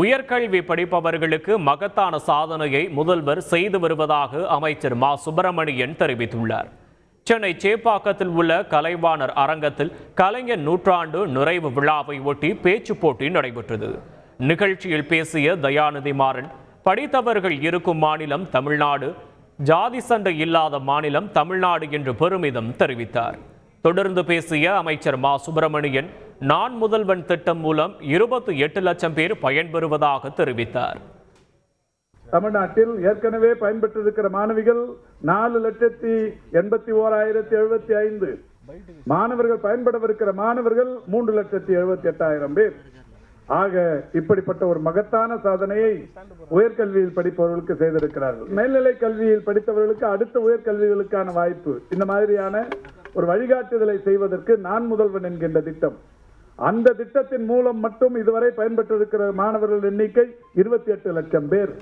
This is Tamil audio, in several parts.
உயர்கல்வி படிப்பவர்களுக்கு மகத்தான சாதனையை முதல்வர் செய்து வருவதாக அமைச்சர் மா. சுப்பிரமணியன் தெரிவித்துள்ளார். சென்னை சேப்பாக்கத்தில் உள்ள கலைவாணர் அரங்கத்தில் கலைஞர் நூற்றாண்டு நிறைவு விழாவை ஒட்டி பேச்சு போட்டி நடைபெற்றது. நிகழ்ச்சியில் பேசிய தயாநிதி மாறன் படித்தவர்கள் இருக்கும் மாநிலம் தமிழ்நாடு ஜாதி சண்டை இல்லாத மாநிலம் தமிழ்நாடு என்று பெருமிதம் தெரிவித்தார். தொடர்ந்து பேசிய அமைச்சர் மா. சுப்பிரமணியன் நான் முதல்வன் திட்டம் மூலம் இருபத்தி எட்டு லட்சம் பேர் பயன்பெறுவதாக தெரிவித்தார். தமிழ்நாட்டில் ஏற்கனவே பயன்பெற்றிருக்கிற மாணவிகள் நாலு லட்சத்தி எண்பத்தி ஓராயிரத்தி எழுபத்தி ஐந்து. மாணவர்கள் பயன்படவிருக்கிற மாணவர்கள் மூன்று லட்சத்தி எழுபத்தி எட்டாயிரம் பேர். ஆக இப்படிப்பட்ட ஒரு மகத்தான சாதனையை உயர்கல்வியில் படிப்பவர்களுக்கு செய்திருக்கிறார்கள். மேல்நிலை கல்வியில் படித்தவர்களுக்கு அடுத்த உயர்கல்விகளுக்கான வாய்ப்பு. இந்த மாதிரியான ஒரு வழிகாட்டுதலை செய்வதற்கு நான் முதல்வன் என்கின்ற திட்டம் அந்த திட்டத்தின் மூலம் மட்டும் இதுவரை பயன்பெற்றிருக்கிற மாணவர்கள் எண்ணிக்கை இருபத்தி எட்டு லட்சம் பேர்.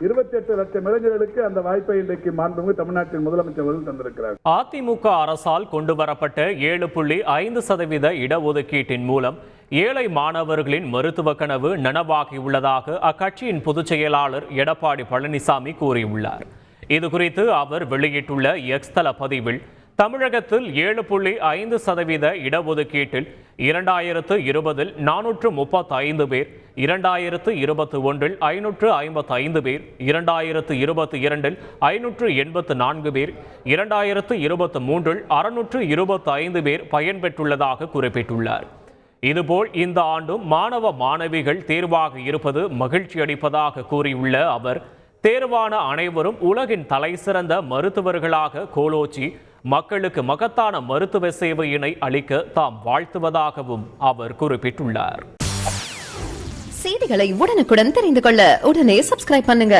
இருபத்தி எட்டு லட்சம் இளைஞர்களுக்கு அந்த வாய்ப்பை இன்றைக்கு மாண்புமிகு தமிழ்நாட்டின் முதலமைச்சர் அவர்கள் தந்திருக்கிறார். அதிமுக அரசால் கொண்டு வரப்பட்ட ஏழு புள்ளி ஐந்து சதவீத இடஒதுக்கீட்டின் மூலம் ஏழை மாணவர்களின் மருத்துவ கனவு நனவாகியுள்ளதாக அக்கட்சியின் பொதுச் செயலாளர் எடப்பாடி பழனிசாமி கூறியுள்ளார். இது குறித்து அவர் வெளியிட்டுள்ள எக்ஸ்தல பதிவில் தமிழகத்தில் ஏழு புள்ளி ஐந்து சதவீத இடஒதுக்கீட்டில் இரண்டாயிரத்து இருபதில் நானூற்று முப்பத்தி ஐந்து பேர் இரண்டாயிரத்து இருபத்தி ஒன்றில் ஐநூற்று ஐம்பத்து ஐந்து பேர் இரண்டாயிரத்து இருபத்தி இரண்டில் ஐநூற்று எண்பத்து நான்கு பேர் இரண்டாயிரத்து இருபத்தி மூன்றில் அறுநூற்று இருபத்தி ஐந்து பேர் பயன்பெற்றுள்ளதாக குறிப்பிட்டுள்ளார். இதுபோல் இந்த ஆண்டும் மாணவ மாணவிகள் தேர்வாக இருப்பது மகிழ்ச்சி அளிப்பதாக கூறியுள்ள அவர் தேர்வான அனைவரும் உலகின் தலைசிறந்த மருத்துவர்களாக கோலோச்சி மக்களுக்கு மகத்தான மருத்துவ சேவையினை அளிக்க தாம் வாழ்த்துவதாகவும் அவர் குறிப்பிட்டுள்ளார். செய்திகளை உடனுக்குடன் தெரிந்து கொள்ள உடனே சப்ஸ்கிரைப் பண்ணுங்க.